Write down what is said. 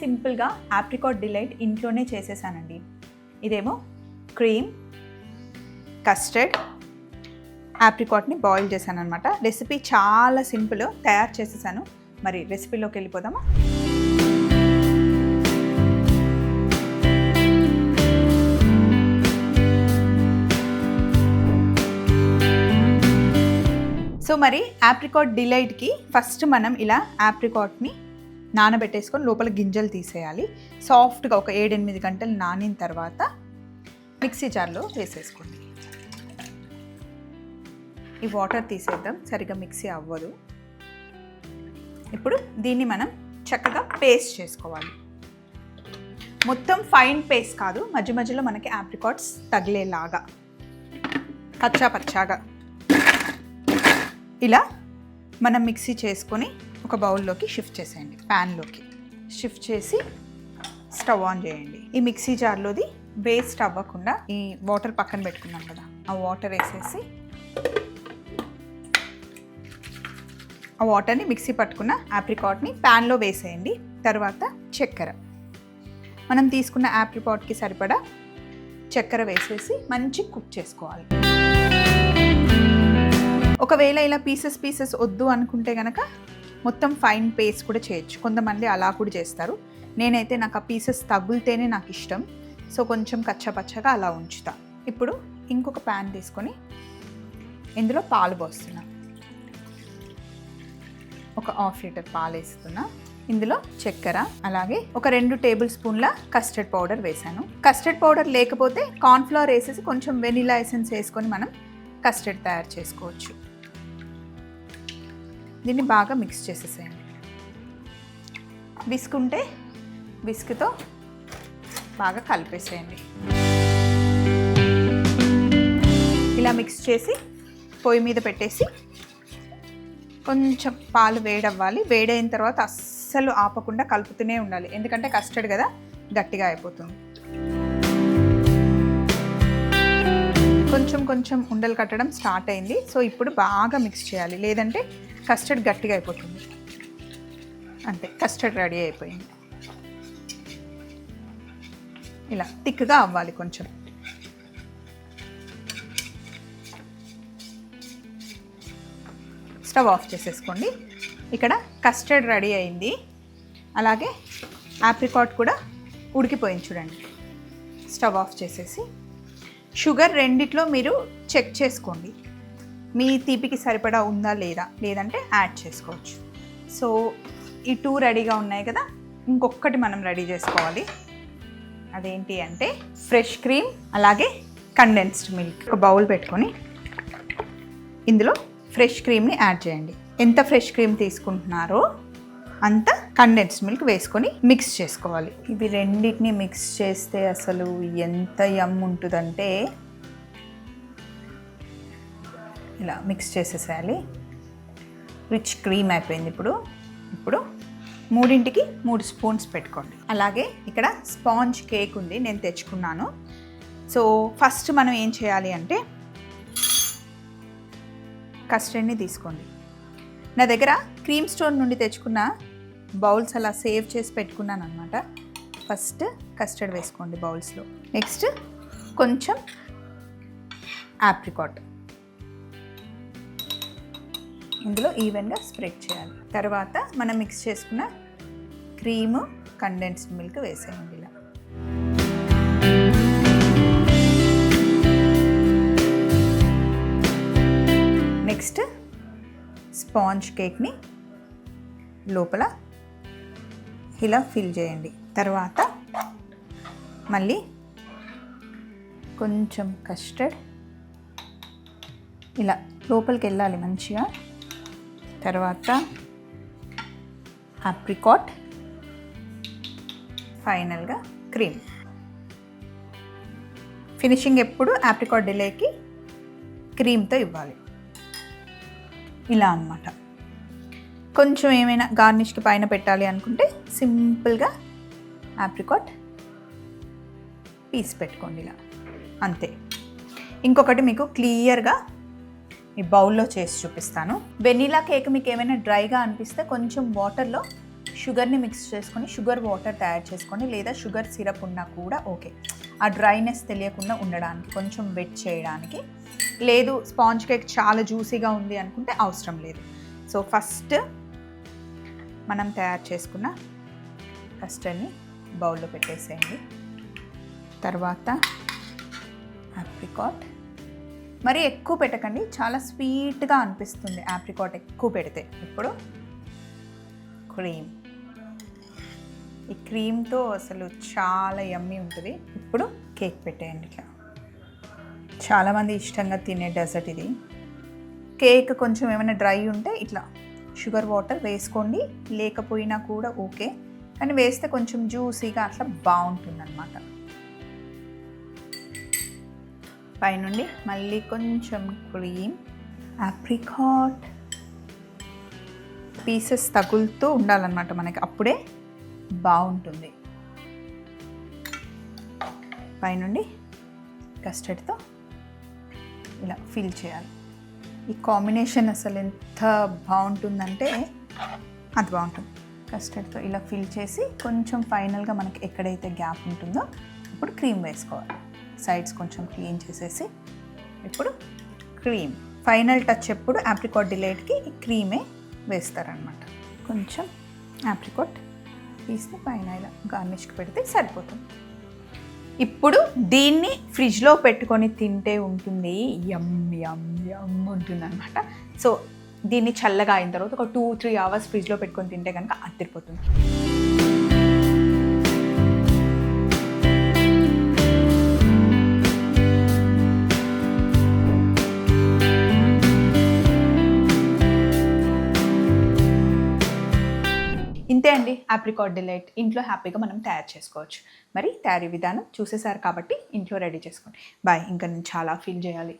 సింపుల్గా apricot delight ఇంట్లోనే చేసేసానండి. ఇదేమో క్రీమ్ కస్టర్డ్ ఆప్రికాట్ని బాయిల్ చేశాను అనమాట రెసిపీ చాలా సింపుల్ తయారు చేసేసాను. మరి రెసిపీలోకి వెళ్ళిపోదామా? సో మరి ఆప్రికాట్ డిలైట్కి ఫస్ట్ మనం ఇలా ఆప్రికాట్ని నానబెట్టేసుకొని లోపల గింజలు తీసేయాలి. సాఫ్ట్గా ఒక ఏడెనిమిది గంటలు నానిన తర్వాత మిక్సీ జార్లో వేసేసుకోండి. ఈ వాటర్ తీసేద్దాం. సరిగా మిక్సీ అవ్వదు. ఇప్పుడు దీన్ని మనం చక్కగా పేస్ట్ చేసుకోవాలి. మొత్తం ఫైన్ పేస్ట్ కాదు మధ్య మధ్యలో మనకి ఆప్రికాట్స్ తగిలేలాగా కచ్చా పచ్చాగా ఇలా మనం మిక్సీ చేసుకొని ఒక బౌల్లోకి షిఫ్ట్ చేసేయండి ప్యాన్లోకి. షిఫ్ట్ చేసి స్టవ్ ఆన్ చేయండి. ఈ మిక్సీ జార్లోది వేస్ట్ అవ్వకుండా ఈ వాటర్ పక్కన పెట్టుకున్నాం కదా ఆ వాటర్ వేసేసి ఆ వాటర్ని మిక్సీ పట్టుకున్న యాప్రికాట్ని ప్యాన్లో వేసేయండి. తర్వాత చక్కెర. మనం తీసుకున్న యాప్రికాట్కి సరిపడా చక్కెర వేసేసి మంచి కుక్ చేసుకోవాలి. ఒకవేళ ఇలా పీసెస్ పీసెస్ వద్దు అనుకుంటే కనుక మొత్తం ఫైన్ పేస్ట్ కూడా చేయొచ్చు. కొంతమంది అలా కూడా చేస్తారు. నేనైతే నాకు ఆ పీసెస్ తగులితేనే నాకు ఇష్టం. సో కొంచెం కచ్చపచ్చగా అలా ఉంచుతా. ఇప్పుడు ఇంకొక ప్యాన్ తీసుకొని ఇందులో పాలు పోస్తున్నా. ఒక హాఫ్ లీటర్ పాలు వేస్తున్నా. ఇందులో చక్కెర అలాగే ఒక రెండు టేబుల్ స్పూన్ల కస్టర్డ్ పౌడర్ వేసాను కస్టర్డ్ పౌడర్ లేకపోతే కార్న్ఫ్లవర్ వేసేసి కొంచెం వెనిలా ఎసెన్స్ వేసుకొని మనం కస్టర్డ్ తయారు చేసుకోవచ్చు. దీన్ని బాగా మిక్స్ చేసేసేయండి. విస్క్ ఉంటే విస్క్తో బాగా కలిపేసేయండి. ఇలా మిక్స్ చేసి పొయ్యి మీద పెట్టేసి కొంచెం పాలు వేడవ్వాలి. వేడైన తర్వాత అస్సలు ఆపకుండా కలుపుతూనే ఉండాలి. ఎందుకంటే కస్టర్డ్ కదా గట్టిగా అయిపోతుంది. కొంచెం కొంచెం ఉండలు కట్టడం స్టార్ట్ అయింది. సో ఇప్పుడు బాగా మిక్స్ చేయాలి. లేదంటే కస్టర్డ్ గట్టిగా అయిపోతుంది. అంతే కస్టర్డ్ రెడీ అయిపోయింది. ఇలా థిక్గా అవ్వాలి కొంచెం. స్టవ్ ఆఫ్ చేసేసుకోండి. ఇక్కడ కస్టర్డ్ రెడీ అయింది. అలాగే ఆప్రికాట్ కూడా ఉడికిపోయింది చూడండి. స్టవ్ ఆఫ్ చేసేసి. షుగర్ రెండిట్లో మీరు చెక్ చేసుకోండి. మీ తీపికి సరిపడా ఉందా లేదా? లేదంటే యాడ్ చేసుకోవచ్చు. సో ఈ టూ రెడీగా ఉన్నాయి కదా? ఇంకొకటి మనం రెడీ చేసుకోవాలి. అదేంటి అంటే ఫ్రెష్ క్రీమ్ అలాగే కండెన్స్డ్ మిల్క్. ఒక బౌల్ పెట్టుకొని ఇందులో ఫ్రెష్ క్రీమ్ని యాడ్ చేయండి. ఎంత ఫ్రెష్ క్రీమ్ తీసుకుంటున్నారో అంత కండెన్స్డ్ మిల్క్ వేసుకొని మిక్స్ చేసుకోవాలి. ఇవి రెండింటిని మిక్స్ చేస్తే అసలు ఎంత యమ్ ఉంటుందంటే ఇలా మిక్స్ చేసేసేయాలి. రిచ్ క్రీమ్ అయిపోయింది ఇప్పుడు. ఇప్పుడు మూడింటికి మూడు స్పూన్స్ పెట్టుకోండి. అలాగే ఇక్కడ స్పాంజ్ కేక్ ఉంది నేను తెచ్చుకున్నాను. సో ఫస్ట్ మనం ఏం చేయాలి అంటే కస్టర్డ్ని తీసుకోండి. నా దగ్గర క్రీమ్ స్టోర్ నుండి తెచ్చుకున్న బౌల్స్ అలా సేవ్ చేసి పెట్టుకున్నాను అనమాట ఫస్ట్ కస్టర్డ్ వేసుకోండి బౌల్స్లో నెక్స్ట్ కొంచెం ఆప్రికాట్ ఇందులో ఈవెన్గా స్ప్రెడ్ చేయాలి. తర్వాత మనం మిక్స్ చేసుకున్న క్రీము కండెన్స్డ్ మిల్క్ వేసేయండి ఇలా. నెక్స్ట్ స్పాంజ్ కేక్ని లోపల ఇలా ఫిల్ చేయండి. తర్వాత మళ్ళీ కొంచెం కస్టర్డ్ ఇలా లోపలికి వెళ్ళాలి మంచిగా. తర్వాత ఆప్రికాట్ ఫైనల్గా క్రీమ్ ఫినిషింగ్ ఎప్పుడు యాప్రికాట్ డిలేకి క్రీమ్తో ఇవ్వాలి. ఇలా అన్నమాట. కొంచెం ఏమైనా గార్నిష్కి పైన పెట్టాలి అనుకుంటే సింపుల్గా ఆప్రికాట్ పీస్ పెట్టుకోండి ఇలా. అంతే. ఇంకొకటి మీకు క్లియర్గా ఈ బౌల్లో చేసి చూపిస్తాను. వెనీలా కేక్ మీకు ఏమైనా డ్రైగా అనిపిస్తే కొంచెం వాటర్లో షుగర్ని మిక్స్ చేసుకొని షుగర్ వాటర్ తయారు చేసుకొని లేదా షుగర్ సిరప్ ఉన్నా కూడా ఓకే. ఆ డ్రైనెస్ తెలియకుండా ఉండడానికి కొంచెం వెట్ చేయడానికి. లేదు స్పాంజ్ కేక్ చాలా జ్యూసీగా ఉంది అనుకుంటే అవసరం లేదు. సో ఫస్ట్ మనం తయారు చేసుకున్న కస్టర్డ్ని బౌల్లో పెట్టేసేయండి. తర్వాత అప్రికాట్ మరి ఎక్కువ పెట్టకండి. చాలా స్వీట్గా అనిపిస్తుంది ఆప్రికాట్ ఎక్కువ పెడితే. ఇప్పుడు క్రీమ్. ఈ క్రీమ్తో అసలు చాలా యమ్మీ ఉంటుంది. ఇప్పుడు కేక్ పెట్టేయండి ఇట్లా. చాలామంది ఇష్టంగా తినే డెజర్ట్ ఇది. కేక్ కొంచెం ఏమైనా డ్రై ఉంటే ఇట్లా షుగర్ వాటర్ వేసుకోండి. లేకపోయినా కూడా ఓకే. కానీ వేస్తే కొంచెం జ్యూసీగా అట్లా బాగుంటుంది అనమాట పైనుండి మళ్ళీ కొంచెం క్రీమ్ ఆప్రికాట్ పీసెస్ తగులుతూ ఉండాలన్నమాట మనకి. అప్పుడే బాగుంటుంది. పైనుండి కస్టర్డ్తో ఇలా ఫిల్ చేయాలి. ఈ కాంబినేషన్ అసలు ఎంత బాగుంటుందంటే అది బాగుంటుంది. కస్టర్డ్తో ఇలా ఫిల్ చేసి కొంచెం ఫైనల్గా మనకి ఎక్కడైతే గ్యాప్ ఉంటుందో అప్పుడు క్రీమ్ వేసుకోవాలి. సైడ్స్ కొంచెం క్లీన్ చేసేసి ఇప్పుడు క్రీమ్ ఫైనల్ టచ్ ఎప్పుడు యాప్రికాట్ డిలైట్కి క్రీమే వేస్తారనమాట కొంచెం యాప్రికాట్ తీసి పైన ఇలా గార్నిష్కి పెడితే సరిపోతుంది. ఇప్పుడు దీన్ని ఫ్రిడ్జ్లో పెట్టుకొని తింటే ఉంటుంది. యమ్ యమ్ యమ్ ఉంటుంది అనమాట సో దీన్ని చల్లగా అయిన తర్వాత ఒక టూ త్రీ అవర్స్ ఫ్రిడ్జ్లో పెట్టుకొని తింటే కనుక అద్దరిపోతుంది. ఆప్రికాట్ డిలైట్ ఇంట్లో హ్యాపీగా మనం తయారు చేసుకోవచ్చు. మరి తయారీ విధానం చూసేసారు కాబట్టి ఇంట్లో రెడీ చేసుకోండి. బాయ్. ఇంకా నేను చాలా ఫీల్ చేయాలి.